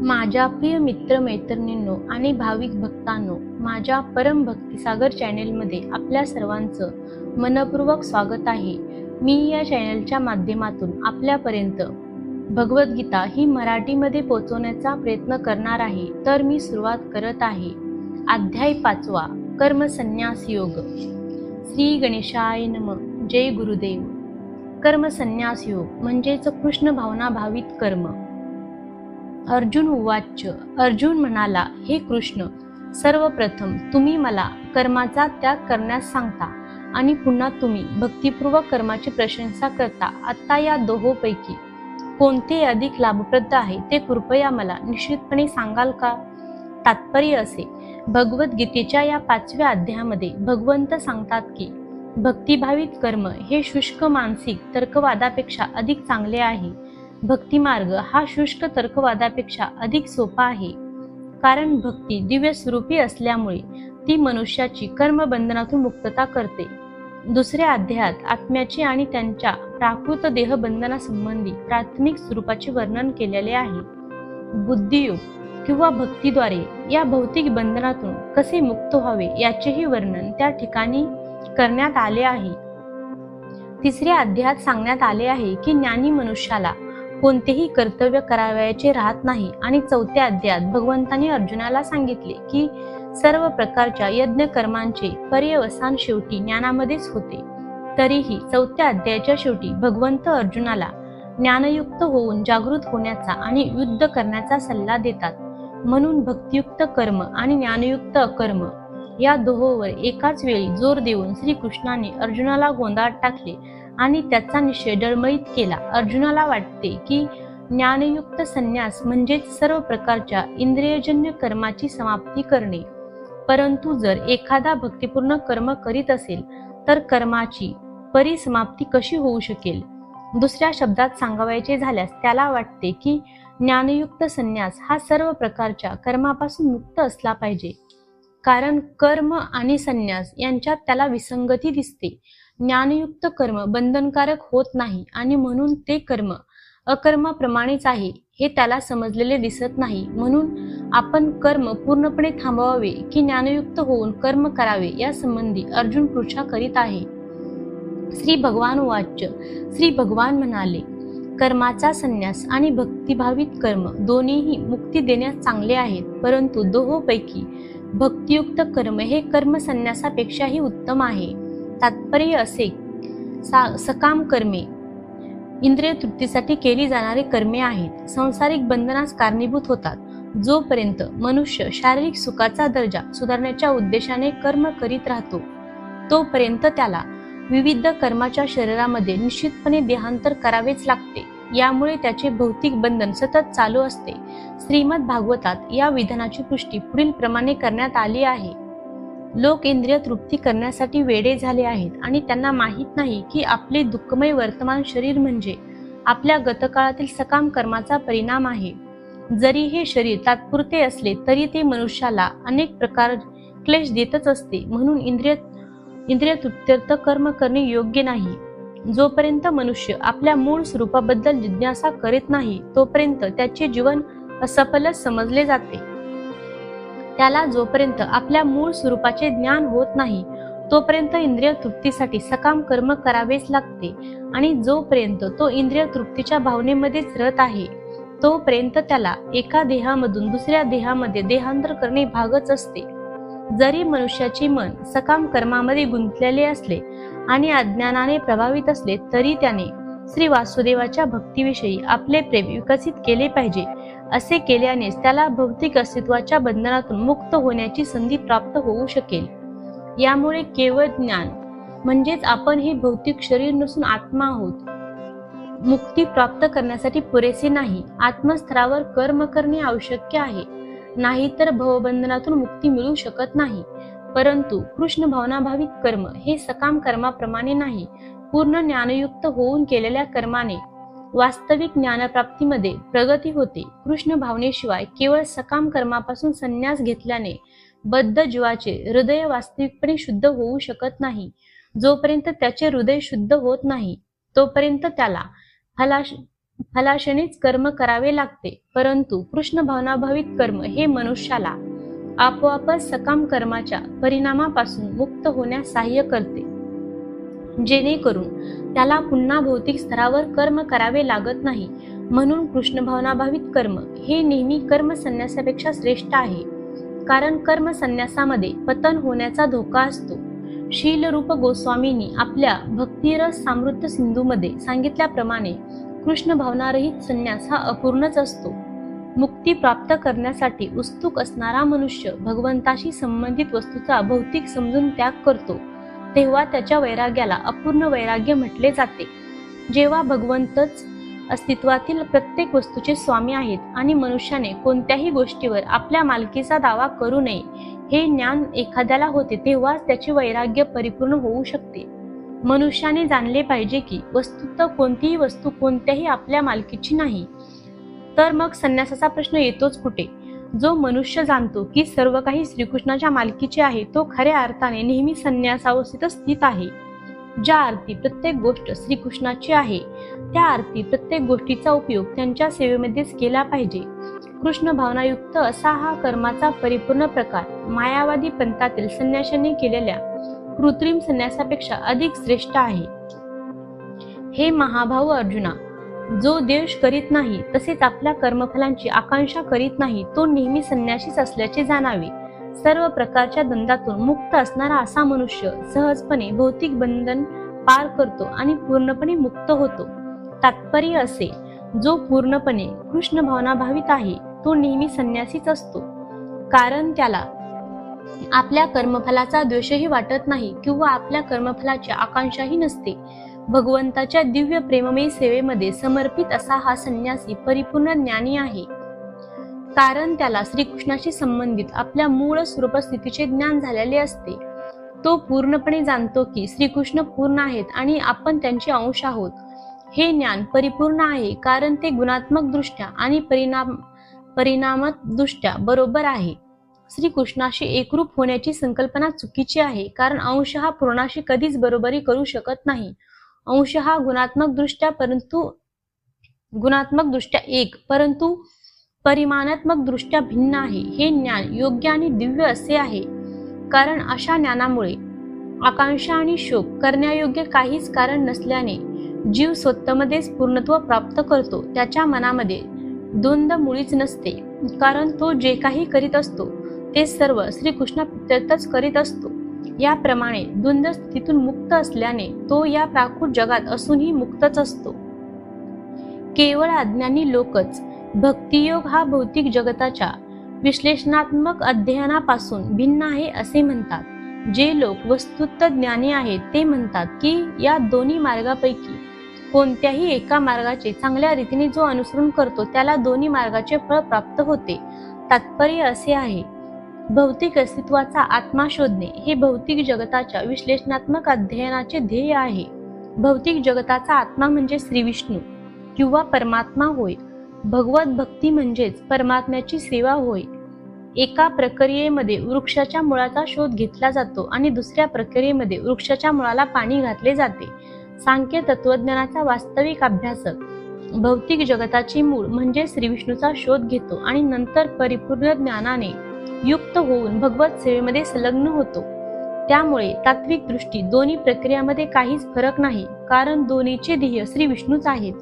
माझ्या प्रिय मित्र मैत्रिणींनो आणि भाविक भक्तांनो माझ्या परम भक्तीसागर चॅनेलमध्ये आपल्या सर्वांचं मनपूर्वक स्वागत आहे. मी या चॅनेलच्या माध्यमातून आपल्यापर्यंत भगवद्गीता ही मराठीमध्ये पोचवण्याचा प्रयत्न करणार आहे तर मी सुरुवात करत आहे. अध्याय पाचवा कर्मसन्यास योग. श्री गणेशाय नम. जय गुरुदेव. कर्मसन्यास योग म्हणजेच कृष्ण भावना भावित कर्म. अर्जुन उवाच. अर्जुन म्हणाला हे कृष्ण सर्वप्रथम तुम्ही मला कर्माचा त्याग करण्यास सांगता आणि पुन्हा तुम्ही भक्तिपूर्वक कर्माची प्रशंसा करता आत्ता या दोहोपैकी कोणते अधिक लाभप्रद आहे ते कृपया मला निश्चितपणे सांगाल का? तात्पर्य असे भगवद्गीतेच्या या पाचव्या अध्यायामध्ये भगवंत सांगतात की भक्तिभावित कर्म हे शुष्क मानसिक तर्कवादापेक्षा अधिक चांगले आहे. भक्तिमार्ग हा शुष्क तर्कवादापेक्षा अधिक सोपा आहे. कारण भक्ती दिव्य स्वरूपी असल्यामुळे ती मनुष्याची कर्मबंधनातून मुक्तता करते. दुसऱ्या अध्यायात आत्म्याचे आणि त्यांच्या प्राकृत देहबंधनासंबंधी प्राथमिक स्वरूपाचे वर्णन केलेले आहे. बुद्धियोग किंवा भक्तीद्वारे या भौतिक बंधनातून कसे मुक्त व्हावे याचेही वर्णन त्या ठिकाणी करण्यात आले आहे. तिसऱ्या अध्यायात सांगण्यात आले आहे की ज्ञानी मनुष्याला कोणतेही कर्तव्य करावयाचे राहत नाही. आणि चौथ्या अध्यायात भगवंतांनी अर्जुनाला सांगितले की सर्व प्रकारच्या यज्ञ कर्मांचे पर्यवसान शेवटी ज्ञानामध्येच होते. तरीही चौथ्या अध्यायाच्या शेवटी भगवंत अर्जुनाला ज्ञानयुक्त होऊन जागृत होण्याचा आणि युद्ध करण्याचा सल्ला देतात. म्हणून भक्तियुक्त कर्म आणि ज्ञानयुक्त कर्म या दोहोवर एकाच वेळी जोर देऊन श्रीकृष्णाने अर्जुनाला गोंधळात टाकले. आणि त्याचा निश्चय डळमळीत केला. अर्जुनाला वाटते की ज्ञानयुक्त संन्यास म्हणजेच सर्व प्रकारच्या इंद्रियजन्य कर्माची समाप्ती करणे. परंतु जर एखादा भक्तिपूर्ण कर्म करीत असेल तर कर्माची परिसमाप्ती कशी होऊ शकेल? दुसऱ्या शब्दात सांगावायचे झाल्यास त्याला वाटते की ज्ञानयुक्त संन्यास हा सर्व प्रकारच्या कर्मापासून मुक्त असला पाहिजे. कारण कर्म आणि संन्यास यांच्यात त्याला विसंगती दिसते. ज्ञानयुक्त कर्म बंधनकारक होत नाही आणि म्हणून ते कर्म अकर्माप्रमाणेच आहे हे त्याला समजलेले दिसत नाही. म्हणून आपण कर्म पूर्णपणे थांबवावे की ज्ञानयुक्त होऊन कर्म करावे या संबंधी अर्जुन पृच्छा करीत आहे. श्री भगवान वाच्य श्री भगवान म्हणाले कर्माचा संन्यास आणि भक्तिभावित कर्म दोन्हीही मुक्ती देण्यास चांगले आहेत परंतु दोहोपैकी भक्तियुक्त कर्म हे कर्म संन्यासापेक्षाही उत्तम आहे. तात्पर्य असे सकाम कर्मे. इंद्रिय तृप्तीसाठी केली जाणारी कर्मे आहेत. संसारिक बंधनास कारणीभूत होतात. जोपर्यंत मनुष्य शारीरिक सुखाचा दर्जा सुधारण्याच्या उद्देशाने कर्म करीत राहतो तोपर्यंत त्याला विविध कर्माच्या शरीरामध्ये निश्चितपणे देहांतर करावेच लागते. यामुळे त्याचे भौतिक बंधन सतत चालू असते. श्रीमद भागवतात या विधानाची पुष्टी पुढील प्रमाणे करण्यात आली आहे. लोक इंद्रिय तृप्ती करण्यासाठी वेडे झाले आहेत आणि त्यांना माहीत नाही की आपले दुःखमय वर्तमान शरीर म्हणजे आपल्या गतकाळातील सकाम कर्माचा परिणाम आहे. जरी हे शरीर तात्पुरते असले तरी ते मनुष्याला अनेक प्रकार क्लेश देतच असते म्हणून इंद्रिय इंद्रिय तृप्त्यर्थ कर्म करणे योग्य नाही. जोपर्यंत मनुष्य आपल्या मूळ स्वरूपाबद्दल जिज्ञासा करीत नाही तोपर्यंत त्याचे जीवन असफलच समजले जाते. त्याला जोपर्यंत आपल्या मूळ स्वरूपाचे ज्ञान होत नाही तोपर्यंत इंद्रिय तृप्तीसाठी सकाम कर्म करावेच लागते आणि जोपर्यंत तो इंद्रिय तृप्तीच्या भावनेमध्येच रत आहे तोपर्यंत त्याला एका देहामधून दुसऱ्या देहामध्ये देहांतर करणे भागच असते. जरी मनुष्याचे मन सकाम कर्मामध्ये गुंतलेले असले आणि अज्ञानाने प्रभावित असले तरी त्याने श्री वासुदेवाच्या भक्तीविषयी आपले प्रेम विकसित केले पाहिजे. असे केल्यानेच त्याला भौतिक अस्तित्वाच्या बंधनातून मुक्त होण्याची संधी प्राप्त होऊ शकेल. यामुळे केवळ ज्ञान म्हणजेच आपण हे भौतिक शरीर नसून आत्मा आहोत मुक्ती प्राप्त करण्यासाठी पुरेसे नाही. आत्मस्तरावर कर्म करणे आवश्यक आहे. नाहीतर भवबंधनातून मुक्ती मिळू शकत नाही. परंतु कृष्ण भावनाभावी कर्म हे सकाम कर्माप्रमाणे नाही. पूर्ण ज्ञानयुक्त होऊन केलेल्या कर्माने वास्तविक ज्ञानप्राप्तीमध्ये प्रगती होते. कृष्ण भावनेशिवाय केवळ सकाम कर्मापासून संन्यास घेतल्याने बद्ध जीवाचे हृदय वास्तविकपणे शुद्ध होऊ शकत नाही. जोपर्यंत त्याचे हृदय शुद्ध होत नाही तोपर्यंत त्याला फलाश फलाशनेच कर्म करावे लागते. परंतु कृष्ण भावनाभावित कर्म हे मनुष्याला आपोआपच सकाम कर्माच्या परिणामापासून मुक्त होण्यास सहाय्य करते. जेणेकरून त्याला पुन्हा भौतिक स्तरावर कर्म करावे लागत नाही. म्हणून कृष्ण भावनाभावित कर्म हे नेहमी कर्म संन्यासापेक्षा श्रेष्ठ आहे. कारण कर्म संन्यासामध्ये पतन होण्याचा धोका असतो. शीलरूप गोस्वामींनी आपल्या भक्तिरस सामृद्ध सिंधूमध्ये सांगितल्याप्रमाणे कृष्ण भावनारहित संन्यास हा अपूर्णच असतो. मुक्ती प्राप्त करण्यासाठी उत्सुक असणारा मनुष्य भगवंताशी संबंधित वस्तूचा भौतिक समजून त्याग करतो. तेव्हा त्याच्या वैराग्याला अपूर्ण वैराग्य म्हटले जाते. जेव्हा भगवंतच अस्तित्वातील प्रत्येक वस्तूचे स्वामी आहेत आणि मनुष्याने कोणत्याही गोष्टीवर आपल्या मालकीचा दावा करू नये हे ज्ञान एखाद्याला होते तेव्हाच त्याचे वैराग्य परिपूर्ण होऊ शकते. मनुष्याने जाणले पाहिजे की वस्तुत कोणतीही वस्तू कोणत्याही आपल्या मालकीची नाही. तर मग संन्यासाचा प्रश्न येतोच कुठे? जो मनुष्य जाणतो की सर्व काही श्रीकृष्णाच्या मालकीचे आहे तो खऱ्या अर्थाने नेहमी संन्यासावस्थेत स्थित आहे. ज्या अर्थी प्रत्येक गोष्ट श्रीकृष्णाची आहे त्या अर्थी प्रत्येक गोष्टीचा उपयोग त्यांच्या सेवेमध्येच केला पाहिजे. कृष्ण भावनायुक्त असा हा कर्माचा परिपूर्ण प्रकार मायावादी पंथातील संन्याशांनी केलेल्या कृत्रिम संन्यासापेक्षा अधिक श्रेष्ठ आहे. हे महाभाऊ अर्जुना जो द्वेष करीत नाही तसेच आपल्या कर्मफलांची आकांक्षा करीत नाही तो नेहमी संन्याशीच असल्याचे जाणावे. सर्व प्रकारच्या द्वंद्वातून मुक्त असणारा असा मनुष्य सहजपणे भौतिक बंधन पार करतो आणि पूर्णपणे मुक्त होतो. तात्पर्य असे जो पूर्णपणे कृष्ण भावना भावित आहे तो नेहमी संन्यासीच असतो. कारण त्याला आपल्या कर्मफलाचा द्वेषही वाटत नाही किंवा आपल्या कर्मफलाची आकांक्षाही नसते. भगवंताच्या दिव्य प्रेममय सेवेमध्ये समर्पित असा हा संन्यासी परिपूर्ण ज्ञानी आहे. कारण त्याला श्रीकृष्णाशी संबंधित आपल्या मूळ स्वरूप स्थितीचे ज्ञान झालेले असते. तो पूर्णपणे जाणतो की श्रीकृष्ण पूर्ण आहेत आणि आपण त्यांचे अंश आहोत. हे ज्ञान परिपूर्ण आहे कारण ते गुणात्मक दृष्ट्या आणि परिणाम परिणामक दृष्ट्या बरोबर आहे. श्रीकृष्णाशी एकरूप होण्याची संकल्पना चुकीची आहे कारण अंश हा पूर्णाशी कधीच बरोबरी करू शकत नाही. अंश हा गुणात्मक दृष्ट्या परंतु गुणात्मक दृष्ट्या एक परंतु परिमाणात्मक दृष्ट्या भिन्न आहे. हे ज्ञान योग्य आणि दिव्य असे आहे. कारण अशा ज्ञानामुळे आकांक्षा आणि शोक करण्यायोग्य काहीच कारण नसल्याने जीव स्वतःमध्येच पूर्णत्व प्राप्त करतो. त्याच्या मनामध्ये द्वंद्व मुळीच नसते. कारण तो जे काही करीत असतो ते सर्व श्रीकृष्णाप्रित्यर्थच करीत असतो. याप्रमाणे द्वंद्व स्थितीतून मुक्त असल्याने तो या प्राकृत जगात असूनही मुक्तच असतो. केवळ अज्ञानी लोकच भक्तियोग हा भौतिक जगताच्या विश्लेषणात्मक अध्ययनापासून भिन्न आहे असे म्हणतात. जे लोक वस्तुत्व ज्ञानी आहेत ते म्हणतात की या दोन्ही मार्गापैकी कोणत्याही एका मार्गाचे चांगल्या रीतीने जो अनुसरण करतो त्याला दोन्ही मार्गाचे फळ प्राप्त होते. तात्पर्य असे आहे भौतिक अस्तित्वाचा आत्मा शोधणे हे भौतिक जगताच्या विश्लेषणात्मक अध्ययनाचे ध्येय आहे. भौतिक जगताचा आत्मा म्हणजे श्री विष्णू किंवा परमात्मा होय. भगवत भक्ती म्हणजेच परमात्म्याची सेवा होय. एका प्रक्रियेमध्ये वृक्षाच्या मुळाचा शोध घेतला जातो आणि दुसऱ्या प्रक्रियेमध्ये वृक्षाच्या मुळाला पाणी घातले जाते. सांख्य तत्वज्ञानाचा वास्तविक अभ्यासक. भौतिक जगताची मूळ म्हणजे श्रीविष्णूचा शोध घेतो आणि नंतर परिपूर्ण ज्ञानाने युक्त होऊन भगवत सेवेमध्ये संलग्न होतो. त्यामुळे तात्विक दृष्टी दोन्ही प्रक्रियामध्ये काहीच फरक नाही कारण दोन्हीचे ध्येय श्री विष्णूच आहेत.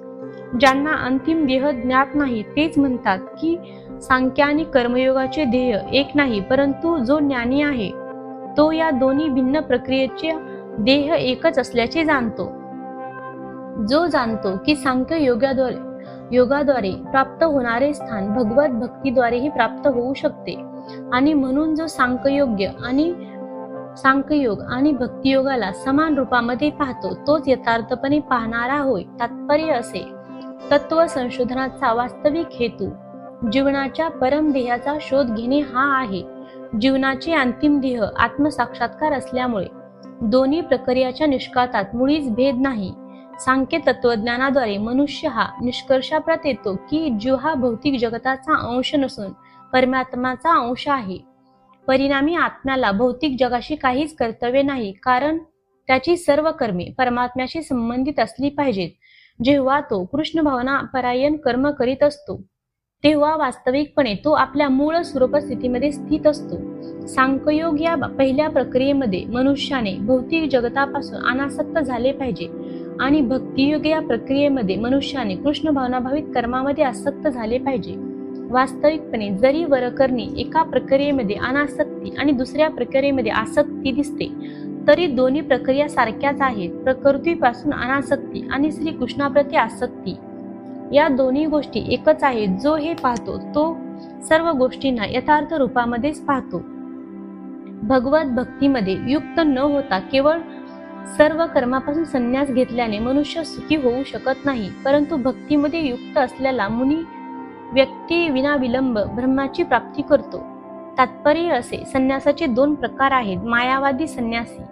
ज्यांना अंतिम देह ज्ञात नाही तेच म्हणतात की सांख्य आणि कर्मयोगाचे ध्येय एक नाही परंतु जो ज्ञानी आहे तो या दोन्ही भिन्न प्रक्रियेचे देह एकच असल्याचे जाणतो. जो जाणतो की सांख्य योगाद्वारे योगाद्वारे प्राप्त होणारे स्थान भगवत भक्तीद्वारेही प्राप्त होऊ शकते. आणि म्हणून जो सांख्ययोग्य आणि सांख्ययोग आणि भक्तियोगाला समान रूपामध्ये पाहतो तोच यथार्थपणे पाहणारा होय तात्पर्य असे. तत्व संशोधनाचा वास्तविक हेतू जीवनाच्या परम शोध घेणे हा आहे. जीवनाचे अंतिम देह आत्मसाक्षात्कार असल्यामुळे दोन्ही प्रक्रियाच्या निष्कातात मुळीच भेद नाही. सांख्य तत्वज्ञानाद्वारे मनुष्य हा निष्कर्षाप्रत येतो की जीव हा भौतिक जगताचा अंश नसून परमात्माचा अंश आहे. परिणामी आत्म्याला भौतिक जगाशी काहीच कर्तव्य नाही कारण त्याची सर्व कर्मे परमात्म्याशी संबंधित असली पाहिजेत. जेव्हा तो कृष्ण भावना परायण कर्म करीत असतो तेव्हा वास्तविकपणे तो आपल्या मूळ स्वरूप स्थितीमध्ये स्थित असतो. सांकयोग या पहिल्या प्रक्रियेमध्ये मनुष्याने भौतिक जगतापासून अनासक्त झाले पाहिजे आणि भक्तियोग या प्रक्रियेमध्ये मनुष्याने कृष्ण भावनाभावित कर्मामध्ये आसक्त झाले पाहिजे. वास्तविकपणे जरी वर करणे एका प्रक्रियेमध्ये अनासक्ती आणि दुसऱ्या प्रक्रियेमध्ये आसक्ती दिसते तरी दोन्ही प्रक्रिया सारख्याच आहेत प्रकृतीपासून अनासक्ती आणि श्री कृष्णाप्रती आसक्ती. या दोन्ही गोष्टी एकच आहेत जो हे पाहतो तो सर्व गोष्टींना यथार्थ रूपामध्येच पाहतो. भगवत भक्तीमध्ये युक्त न होता केवळ सर्व कर्मापासून संन्यास घेतल्याने मनुष्य सुखी होऊ शकत नाही परंतु भक्तीमध्ये युक्त असलेला मुनी व्यक्ती विनाविलंब ब्रह्माची प्राप्ती करतो. तात्पर्य असे संन्यासाचे दोन प्रकार आहेत मायावादी संन्यासी.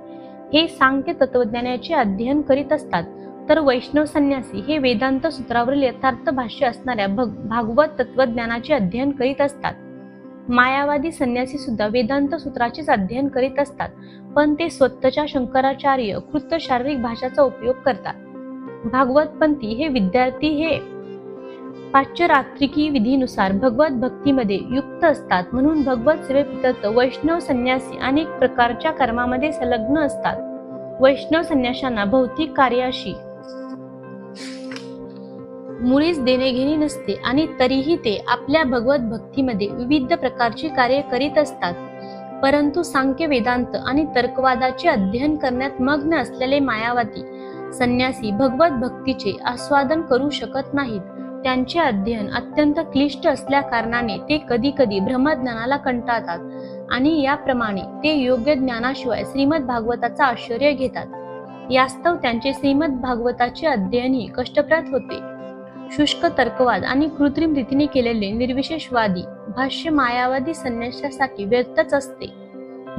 हे सांख्य तत्वज्ञानाचे अध्ययन करीत असतात तर वैष्णव संन्यासी हे वेदांत सूत्रावरील यथार्थ भाष्य असणाऱ्या भागवत तत्वज्ञानाचे अध्ययन करीत असतात. मायावादी संन्यासी सुद्धा वेदांत सूत्राचेच अध्ययन करीत असतात पण ते स्वतःच्या शंकराचार्य कृत शारीरिक भाषाचा उपयोग करतात. भागवतपंथी हे विद्यार्थी हे पाश्चरात्रिकी विधीनुसार भगवत भक्तीमध्ये युक्त असतात. म्हणून भगवत सेवेत वैष्णव संन्यासी अनेक प्रकारच्या कर्मामध्ये संलग्न असतात. वैष्णव संन्याशांना भौतिक कार्याशी मुळीच देणे घेणे नसते आणि तरीही ते आपल्या भगवत भक्तीमध्ये विविध प्रकारची कार्य करीत असतात. परंतु सांख्य वेदांत आणि तर्कवादाचे अध्ययन करण्यात मग्न असलेले मायावादी संन्यासी भगवत भक्तीचे आस्वादन करू शकत नाहीत. त्यांचे अध्ययन अत्यंत क्लिष्ट असल्या कारणाने ते कधी कधी ब्रह्मज्ञानाला कंटाळतात आणि याप्रमाणे ते योग्य ज्ञानाशिवाय श्रीमद भागवताचा आश्चर्य घेतात. यास्तव त्यांचे श्रीमद भागवताचे अध्ययनही कष्टप्रद होते. शुष्क तर्कवाद आणि कृत्रिम रीतीने केलेले निर्विशेषवादी भाष्य मायावादी संन्यासासाठी व्यर्थच असते.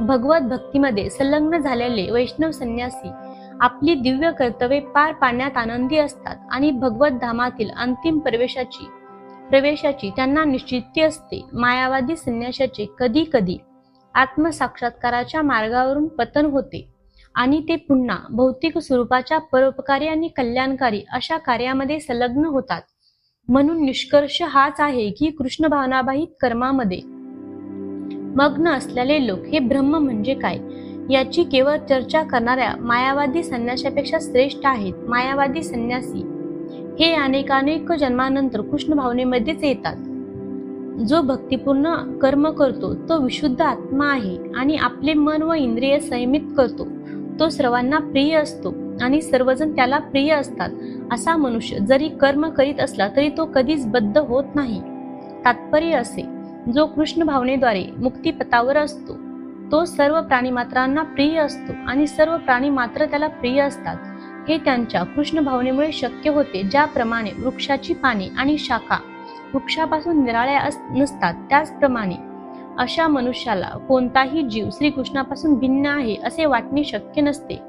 भगवत भक्तीमध्ये संलग्न झालेले वैष्णव संन्यासी आपली दिव्य कर्तव्ये पार पाडण्यात आनंदी असतात आणि भगवत धामातील अंतिम प्रवेशाची प्रवेशाची त्यांना निश्चिती असते. मायावादी संन्याशाचे कधी कधी आत्मसाक्षात्काराच्या मार्गावरून पतन होते आणि ते पुन्हा भौतिक स्वरूपाच्या परोपकारी आणि कल्याणकारी अशा कार्यामध्ये संलग्न होतात. म्हणून निष्कर्ष हाच आहे की कृष्ण भावनाबाहित कर्मामध्ये मग्न असलेले लोक हे ब्रह्म म्हणजे काय? याची केवळ चर्चा करणाऱ्या मायावादी संन्याशापेक्षा श्रेष्ठ आहेत मायावादी संन्यासी. हे अनेकानेक जन्मानंतर कृष्ण भावनेमध्येच येतात. जो भक्तिपूर्ण कर्म करतो तो विशुद्ध आत्मा आहे आणि आपले मन व इंद्रिय संयमित करतो. तो सर्वांना प्रिय असतो आणि सर्वजण त्याला प्रिय असतात. असा मनुष्य जरी कर्म करीत असला तरी तो कधीच बद्ध होत नाही. तात्पर्य असे जो कृष्ण भावनेद्वारे मुक्तीपथावर असतो. तो सर्व प्राणीमात्रांना प्रिय असतो आणि सर्व प्राणी मात्र त्याला प्रिय असतात. हे त्यांच्या कृष्ण भावनेमुळे शक्य होते ज्याप्रमाणे वृक्षाची पाने आणि शाखा वृक्षापासून निराळ्या नसतात. त्याचप्रमाणे अशा मनुष्याला कोणताही जीव श्रीकृष्णापासून भिन्न आहे असे वाटणे शक्य नसते.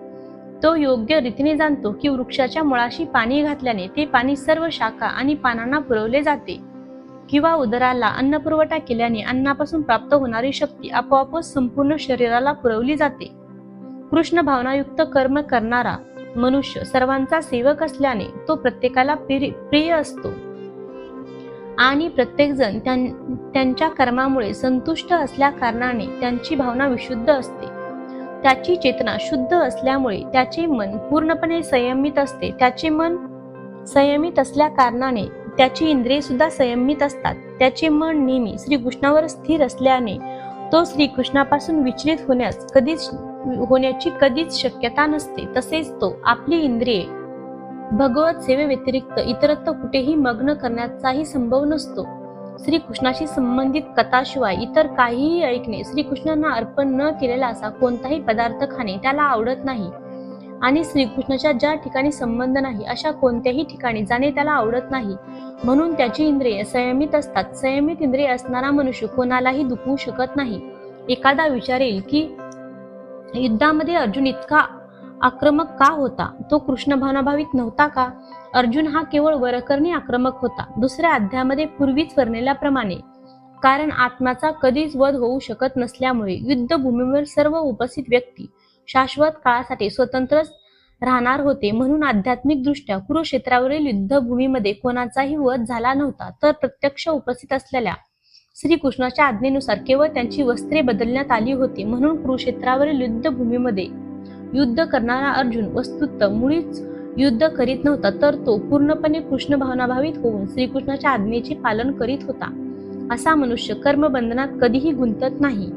तो योग्य रीतीने जाणतो की वृक्षाच्या मुळाशी पाणी घातल्याने ते पाणी सर्व शाखा आणि पानांना पुरवले जाते. किंवा उदराला अन्न पुरवठा केल्याने अन्नापासून प्राप्त होणारी शक्ती आपोआपच संपूर्ण शरीराला पुरवली जाते. कृष्ण भावनायुक्त कर्म करणारा मनुष्य सर्वांचा सेवक असल्याने तो प्रत्येकाला प्रिय असतो. आणि प्रत्येकजण त्यांच्या कर्मामुळे संतुष्ट असल्या कारणाने त्यांची भावना विशुद्ध असते. त्याची चेतना शुद्ध असल्यामुळे त्याचे मन पूर्णपणे संयमित असते. त्याचे मन संयमित असल्या कारणाने त्याची इंद्रिये सुद्धा संयमित असतात. त्याचे मन नेहमी श्रीकृष्णावर स्थिर असल्याने तो श्रीकृष्णापासून विचलित होण्यास कधीच होण्याची कधीच शक्यता नसते. तसेच तो आपली इंद्रिये भगवत सेवे व्यतिरिक्त इतरत्र कुठेही मग्न करण्याचाही संभव नसतो. श्रीकृष्णाशी संबंधित कथाशिवाय इतर काहीही ऐकणे श्रीकृष्णांना अर्पण न केलेला असा कोणताही पदार्थ खाणे त्याला आवडत नाही. आणि श्रीकृष्णाच्या ज्या ठिकाणी संबंध नाही अशा कोणत्याही ठिकाणी जाणे त्याला आवडत नाही. म्हणून त्याची इंद्रिय संयमित असतात. संयमित इंद्रिय असणारा मनुष्य कोणालाही दुखवू शकत नाही. एखादा विचारेल की युद्धामध्ये अर्जुन इतका आक्रमक का होता? तो कृष्ण भावनाभावित नव्हता का? अर्जुन हा केवळ वरकरणी आक्रमक होता. दुसऱ्या अध्यामध्ये पूर्वीच वर्णिल्याप्रमाणे. कारण आत्म्याचा कधीच वध होऊ शकत नसल्यामुळे युद्धभूमीवर सर्व उपस्थित व्यक्ती शाश्वत काळासाठी स्वतंत्र राहणार होते म्हणून आध्यात्मिक दृष्ट्या कुरुक्षेत्रावरील युद्धभूमीमध्ये कोणाचाही वध झाला नव्हता. तर प्रत्यक्ष उपस्थित असलेल्या श्रीकृष्णाच्या आज्ञेनुसार केवळ त्यांची वस्त्रे बदलण्यात आली होती. म्हणून कुरुक्षेत्रावरील युद्धभूमीमध्ये युद्ध करणारा अर्जुन वस्तुत मुळीच युद्ध करीत नव्हता तर तो पूर्णपणे कृष्ण भावनाभावित होऊन श्रीकृष्णाच्या आज्ञेचे पालन करीत होता. असा मनुष्य कर्मबंधनात कधीही गुंतत नाही.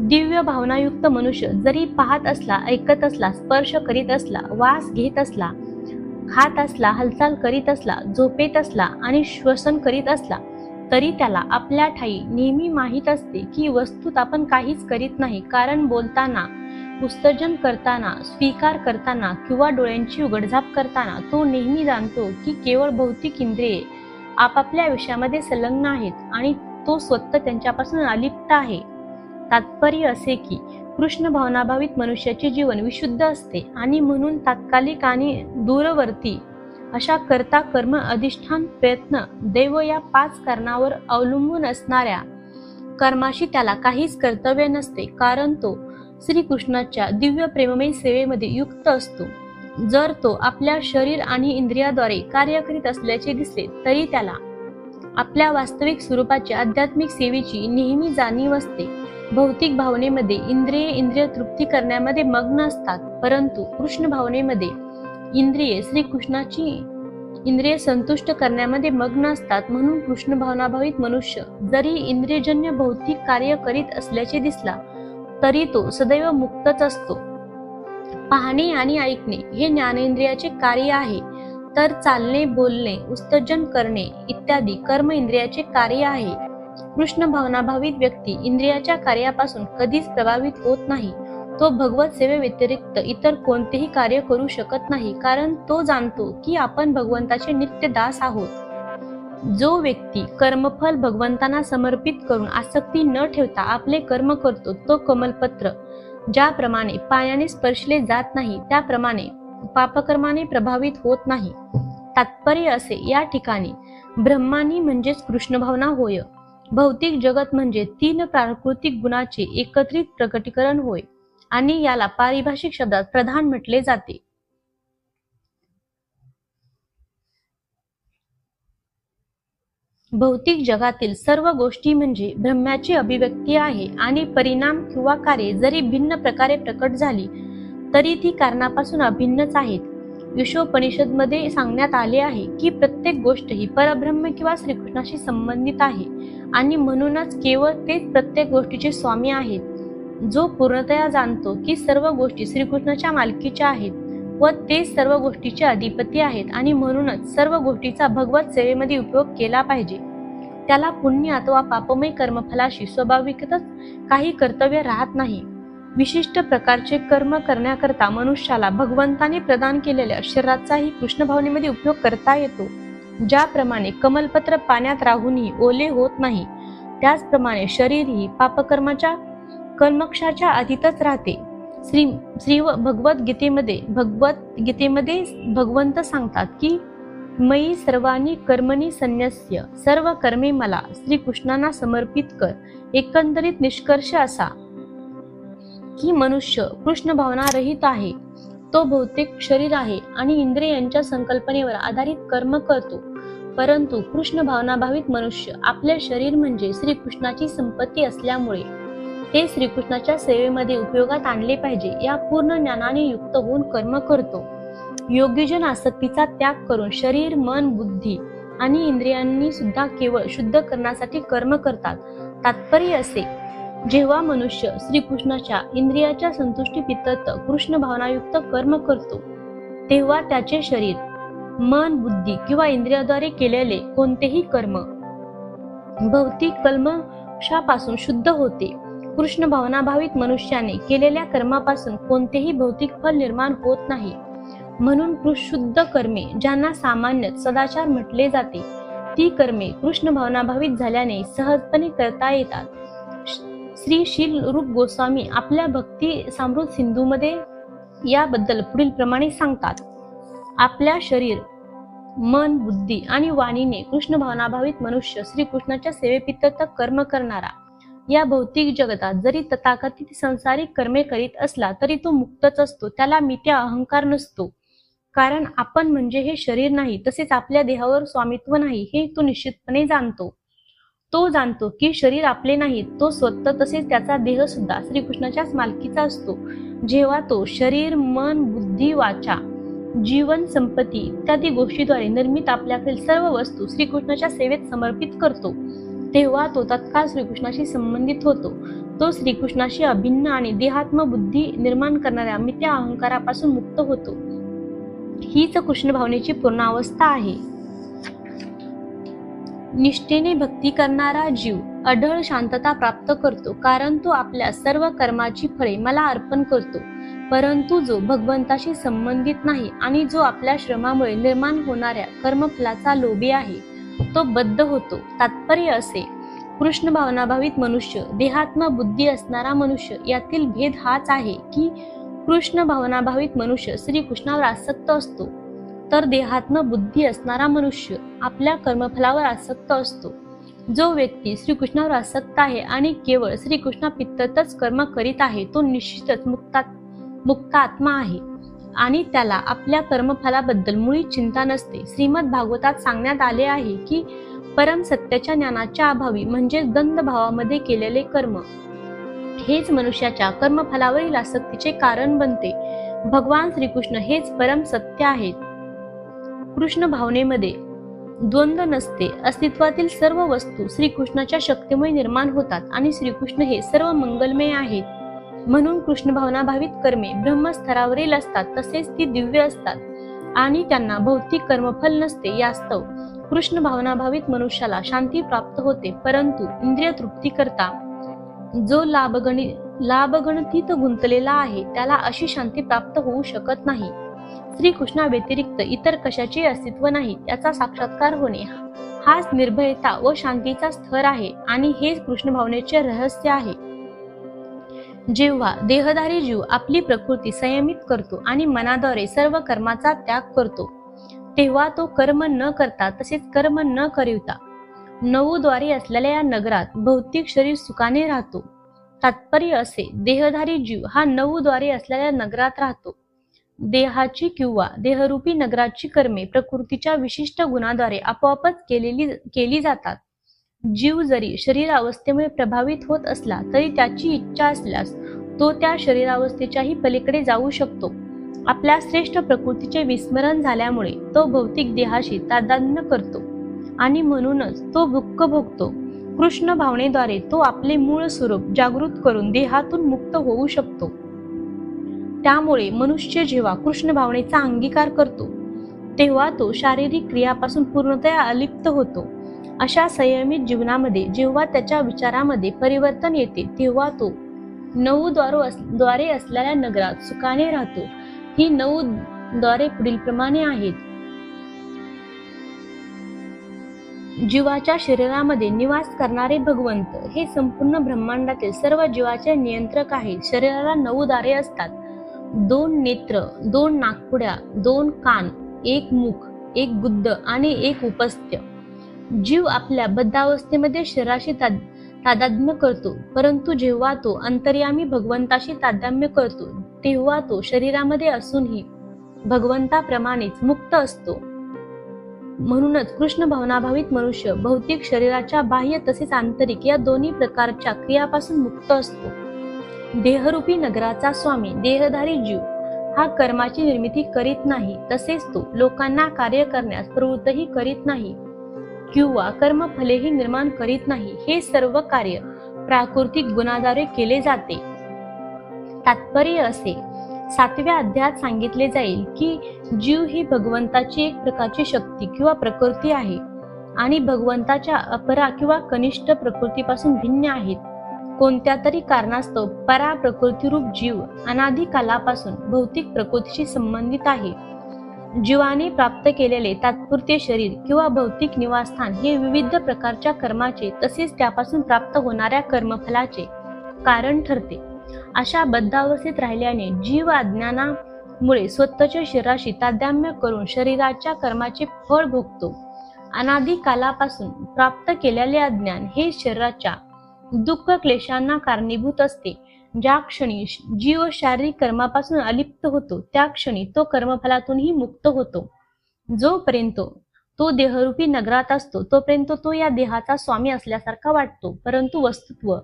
दिव्य भावनायुक्त मनुष्य जरी पाहत असला ऐकत असला स्पर्श करीत असला वास घेत असला खात असला हालचाल करीत असला झोपेत असला आणि श्वसन करीत असला तरी त्याला आपल्या ठाई नेहमी माहीत असते की वस्तूत आपण काहीच करीत नाही. कारण बोलताना उत्सर्जन करताना स्वीकार करताना किंवा डोळ्यांची उघडझाप करताना तो नेहमी जाणतो की केवळ भौतिक इंद्रिये आपापल्या विषयामध्ये संलग्न आहेत आणि तो स्वतः त्यांच्यापासून अलिप्त आहे. तात्पर्य असे की कृष्ण भावनाभावित मनुष्याचे जीवन विशुद्ध असते आणि म्हणून तात्कालिक आणि दूरवर्ती अशा करता कर्म अधिष्ठान प्रयत्न देव या पाच कारणावर अवलंबून असणाऱ्या कर्माशी त्याला काहीच कर्तव्य नसते कारण तो श्रीकृष्णाच्या दिव्य प्रेममय सेवेमध्ये युक्त असतो. जर तो आपल्या शरीर आणि इंद्रियाद्वारे कार्य करीत असल्याचे दिसले तरी त्याला आपल्या वास्तविक स्वरूपाची आध्यात्मिक सेवेची नेहमी जाणीव असते. भौतिक भावनेमध्ये इंद्रिये इंद्रिय तृप्ती करण्यामध्ये मग्न असतात. परंतु कृष्ण भावनेमध्ये इंद्रिये श्रीकृष्णाची इंद्रिय संतुष्ट करण्यामध्ये मग्न असतात. म्हणून कृष्ण भावनाभावित मनुष्य जरी इंद्रियजन्य भौतिक कार्य करीत असल्याचे दिसला तरी तो सदैव मुक्तच असतो. पाहणे आणि ऐकणे हे ज्ञानेंद्रियाचे कार्य आहे. तर चालणे बोलणे उत्सर्जन करणे इत्यादी कर्म इंद्रियाचे कार्य आहे. कृष्ण भावनाभावित व्यक्ती इंद्रियाच्या कार्यापासून कधीच प्रभावित होत नाही. तो भगवत सेवे व्यतिरिक्त इतर कोणतेही कार्य करू शकत नाही कारण तो जाणतो की आपण भगवंताचे नित्य दास आहोत. जो व्यक्ती कर्मफल भगवंतांना समर्पित करून आसक्ती न ठेवता आपले कर्म करतो तो कमलपत्र ज्याप्रमाणे पायाने स्पर्शले जात नाही त्याप्रमाणे पापकर्माने प्रभावित होत नाही. तात्पर्य असे या ठिकाणी ब्रह्मानी म्हणजेच कृष्ण भावना होय. भौतिक जगत म्हणजे तीन प्राकृतिक गुणाचे एकत्रित प्रकटीकरण होय आणि याला पारिभाषिक शब्दात प्रधान म्हटले जाते. भौतिक जगातील सर्व गोष्टी म्हणजे ब्रह्म्याची अभिव्यक्ती आहे आणि परिणाम किंवा कार्य जरी भिन्न प्रकारे प्रकट झाली तरी ती कारणापासून अभिन्नच आहेत. मध्ये सांगण्यात आले आहे की प्रत्येक गोष्ट ही परब्रह्म किंवा श्रीकृष्णाशी संबंधित आहे. आणि म्हणूनच केवळ तेच प्रत्येक गोष्टीचे स्वामी आहेत. जो पूर्णतया जाणतो की सर्व गोष्टी श्रीकृष्णाच्या मालकीच्या आहेत व ते सर्व गोष्टीचे अधिपती आहेत आणि म्हणूनच सर्व गोष्टीचा भगवत सेवेमध्ये उपयोग केला पाहिजे. त्याला पुण्य अथवा पापमय कर्मफलाशी स्वाभाविकतच काही कर्तव्य राहत नाही. विशिष्ट प्रकारचे कर्म करण्याकरता मनुष्याला भगवंताने प्रदान केलेल्या शरीराचाही कृष्ण भावनेमध्ये उपयोग करता येतो. ज्याप्रमाणे कमलपत्र पाण्यात राहूनही ओले होत नाही त्याचप्रमाणे शरीरही पापकर्माच्या कर्मक्षाच्या अधीतच राहते. श्री श्री भगवत गीतेमध्ये भगवत गीतेमध्ये भगवंत सांगतात की मयी सर्वांनी कर्मणी संन्यस्य सर्व कर्मे मला श्रीकृष्णांना समर्पित कर एकंदरीत निष्कर्ष असा. की मनुष्य कृष्ण भावना रहित आहे. तो भौतिक शरीर आहे आणि इंद्रियांच्या संकल्पनेवर आधारित कर्म करतो. परंतु कृष्ण भावनाभावित मनुष्य आपले शरीर म्हणजे श्रीकृष्णाची संपत्ती असल्यामुळे ते श्रीकृष्णाच्या सेवेमध्ये उपयोगात आणले पाहिजे या पूर्ण ज्ञानाने युक्त होऊन कर्म करतो. योग्यजन आसक्तीचा त्याग करून शरीर मन बुद्धी आणि इंद्रियांनी सुद्धा केवळ शुद्ध करण्यासाठी कर्म करतात. तात्पर्य असे जेव्हा मनुष्य श्रीकृष्णाच्या इंद्रियाच्या संतुष्टी पितत कृष्ण भावनायुक्त कर्म करतो तेव्हा त्याचे शरीर मन बुद्धी किंवा इंद्रियाद्वारे केलेले कोणतेही कर्म भौतिक कल्मशापासून शुद्ध होते. कृष्ण भावनाभावित मनुष्याने केलेल्या कर्मापासून कोणतेही भौतिक फल निर्माण होत नाही. म्हणून शुद्ध कर्मे ज्यांना सामान्य सदाचार म्हटले जाते ती कर्मे कृष्ण भावनाभावित झाल्याने सहजपणे करता येतात. श्री शील रूप गोस्वामी आपल्या भक्ती समृद्ध सिंधूमध्ये याबद्दल पुढील प्रमाणे सांगतात. आपल्या शरीर मन बुद्धी आणि वाणीने कृष्ण भावनाभावित मनुष्य श्रीकृष्णाच्या सेवेपित कर्म करणारा. या भौतिक जगतात जरी तथाकथित संसारिक कर्मे करीत असला तरी तो मुक्तच असतो त्याला मित्या अहंकार नसतो. कारण आपण म्हणजे हे शरीर नाही तसेच आपल्या देहावर स्वामित्व नाही हे तो निश्चितपणे जाणतो. तो जाणतो की शरीर आपले नाही तो स्वतः तसेच त्याचा देह सुद्धा श्रीकृष्णाच्याच मालकीचा असतो. जेव्हा तो शरीर मन बुद्धी वाचा जीवन संपत्ती इत्यादी गोष्टीद्वारे निर्मित आपल्याकडील सर्व वस्तू श्रीकृष्णाच्या सेवेत समर्पित करतो तेव्हा तो तत्काळ श्रीकृष्णाशी संबंधित होतो. तो श्रीकृष्णाशी अभिन्न आणि देहात्म बुद्धी निर्माण करणाऱ्या मित्या अहंकारापासून मुक्त होतो. हीच कृष्ण भावनेची पूर्ण अवस्था आहे. निष्ठेने भक्ती करणारा जीव अढळ शांतता प्राप्त करतो कारण तो आपल्या सर्व कर्माची फळे मला अर्पण करतो. परंतु जो भगवंताशी संबंधित नाही आणि जो आपल्या श्रमामुळे निर्माण होणाऱ्या कर्मफलाचा लोभी आहे तो बद्ध होतो. तात्पर्य असे कृष्ण भावनाभावित मनुष्य देहात्म बुद्धी असणारा मनुष्य यातील भेद हाच आहे की कृष्ण भावनाभावित मनुष्य श्रीकृष्णावर आसक्त असतो. तर देहात्म बुद्धी असणारा मनुष्य आपल्या कर्मफलावर आसक्त असतो. जो व्यक्ती श्रीकृष्णावर आसक्त आहे आणि केवळ श्रीकृष्णा पित्ततच कर्म करीत आहे तो निश्चितच मुक्ता मुक्त आत्मा आहे. आणि त्याला आपल्या कर्मफलाबद्दल मुळी चिंता नसते. श्रीमद भागवतात सांगण्यात आले आहे की परम सत्याच्या ज्ञानाच्या अभावी म्हणजे गंध भावामध्ये केलेले कर्म. हेच मनुष्याच्या कर्मफलावरील आसक्तीचे कारण बनते. भगवान श्रीकृष्ण हेच परम सत्य आहेत. कृष्ण भावनेमध्ये द्वंद्व नसते. अस्तित्वातील सर्व वस्तू श्रीकृष्णाच्या शक्तीमुळे निर्माण होतात आणि श्रीकृष्ण हे सर्व मंगलमय आहेत. म्हणून कृष्ण भावना भावित कर्मे ब्रह्मस्तरावरील असतात तसेच ती दिव्य असतात आणि त्यांना भौतिक कर्मफल नसते यास्तव कृष्ण भावना भावित मनुष्याला शांती प्राप्त होते परंतु इंद्रिय तृप्ती करता जो लाभगणी लाभगणतीत गुंतलेला आहे त्याला अशी शांती प्राप्त होऊ शकत नाही. श्रीकृष्णा व्यतिरिक्त इतर कशाचे अस्तित्व नाही याचा साक्षात्कार होणे हाच निर्भयता व शांतीचा स्तर आहे आणि हेच कृष्ण भावनेचे रहस्य आहे. जेव्हा देहधारी जीव आपली प्रकृती संयमित करतो आणि मनाद्वारे सर्व कर्माचा त्याग करतो तेव्हा तो कर्म न करता तसेच कर्म न करिवता नऊ द्वारे असलेल्या या नगरात भौतिक शरीर सुखाने राहतो. तात्पर्य असे देहधारी जीव हा नऊ द्वारे असलेल्या नगरात राहतो. देहाची किंवा देहरूपी नगराची कर्मे प्रकृतीच्या विशिष्ट गुणाद्वारे आपोआपच केलेली केली जातात. जीव जरी शरीर अवस्थेमुळे प्रभावित होत असला तरी त्याची इच्छा असल्यास तो त्या शरीरावस्थेच्याही पलीकडे जाऊ शकतो. आपल्या श्रेष्ठ प्रकृतीचे विस्मरण झाल्यामुळे तो भौतिक देहाशी तादात्म्य करतो आणि म्हणूनच तो भुक्क भोगतो. कृष्ण भावनेद्वारे तो आपले मूळ स्वरूप जागृत करून देहातून मुक्त होऊ शकतो. त्यामुळे मनुष्य जेव्हा कृष्ण भावनेचा अंगीकार करतो तेव्हा तो शारीरिक क्रियापासून पूर्णतया अलिप्त होतो. अशा संयमित जीवनामध्ये जेव्हा त्याच्या विचारामध्ये परिवर्तन येते तेव्हा तो नऊ द्वारो द्वारे असलेल्या नगरात सुखाने राहतो. ही नऊ द्वारे पुढील प्रमाणे आहेत. जीवाच्या शरीरामध्ये निवास करणारे भगवंत हे संपूर्ण ब्रह्मांडातील सर्व जीवाचे नियंत्रक आहेत. शरीराला नऊ दारे असतात. दोन नेत्र दोन नागपुड्या दोन कान एक मुख एक बुद्ध आणि एक उपस्थ्य जीव आपल्या बद्धावस्थेमध्ये शरीराशी तादात्म्य करतो परंतु जेव्हा तो अंतर्यामी भगवंताशी तादात्म्य करतो तेव्हा तो शरीरामध्ये असूनही भगवंताप्रमाणेच मुक्त असतो. म्हणूनच कृष्ण भावनाभावित मनुष्य भौतिक शरीराच्या बाह्य तसेच आंतरिक या दोन्ही प्रकारच्या क्रियापासून मुक्त असतो. देहरूपी नगराचा स्वामी देहधारी जीव. हा कर्माची निर्मिती करीत नाही तसेच तो लोकांना कार्य करण्यास प्रवृत्तही करीत नाही. किंवा कर्मफलेही निर्माण करीत नाही हे सर्व कार्य प्राकृतिक गुणाद्वारे केले जाते. तात्पर्य असे. सातव्या अध्यायात सांगितले जाईल की जीव ही भगवंताची एक प्रकारची शक्ती किंवा प्रकृती आहे. आणि भगवंताच्या अपरा किंवा कनिष्ठ प्रकृतीपासून भिन्न आहेत. कोणत्या तरी कारणास्तव परा प्रकृतीरूप जीव अनाधी कालापासून भौतिक प्रकृतीशी संबंधित आहे. जीवाने प्राप्त केलेले तात्पुरते शरीर किंवा भौतिक निवासस्थान हे विविध प्रकारच्या कर्माचे तसेच त्यापासून प्राप्त होणाऱ्या कर्मफलाचे कारण ठरते. अशा बद्धावस्थेत राहिल्याने जीव अज्ञानामुळे स्वतःच्या शरीराशी तादाम्य करून शरीराच्या कर्माचे फळ भोगतो. अनादी कालापासून प्राप्त केलेले अज्ञान हे शरीराच्या दुःख क्लेशांना कारणीभूत असते. ज्या क्षणी जीव शारीरिक कर्मापासून अलिप्त होतो त्या क्षणी तो कर्मफलातूनही मुक्त होतो. जोपर्यंत तो देहरूपी नगरात असतो तोपर्यंत तो या देहाचा स्वामी असल्यासारखा वाटतो. परंतु वस्तुत्व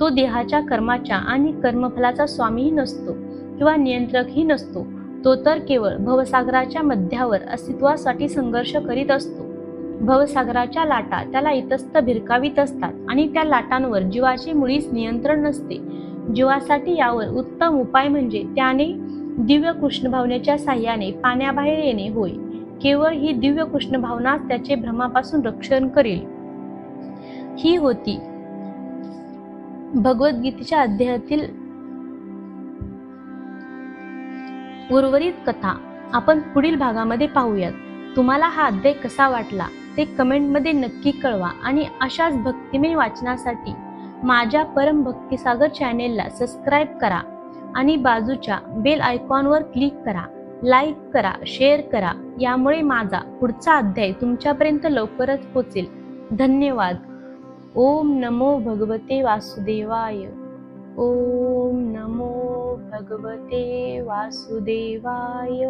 तो देहाच्या कर्माच्या आणि कर्मफलाचा स्वामीही नसतो किंवा नियंत्रकही नसतो. तो तर केवळ भवसागराच्या मध्यावर अस्तित्वासाठी संघर्ष करीत असतो. भवसागराच्या लाटा त्याला इतस्त भिरकावीत असतात आणि त्या लाटांवर जीवाचे मुळीच नियंत्रण नसते. जीवासाठी यावर उत्तम उपाय म्हणजे त्याने दिव्य कृष्ण भावनेच्या साह्याने पाण्याबाहेर येणे होय. केवळ ही दिव्य कृष्ण भावनाच त्याचे भ्रमापासून रक्षण करेल. ही होती भगवद्गीतेच्या अध्यायातील उर्वरित कथा. आपण पुढील भागामध्ये पाहूयात. तुम्हाला हा अध्याय कसा वाटला? ते कमेंटमध्ये नक्की कळवा आणि अशाच भक्तिमय वाचनासाठी माझ्या परम भक्तिसागर चॅनेलला सबस्क्राईब करा आणि बाजूच्या बेल आयकॉनवर क्लिक करा लाईक करा शेअर करा यामुळे माझा पुढचा अध्याय तुमच्यापर्यंत लवकरच पोचेल. धन्यवाद. ओम नमो भगवते वासुदेवाय. ओम नमो भगवते वासुदेवाय.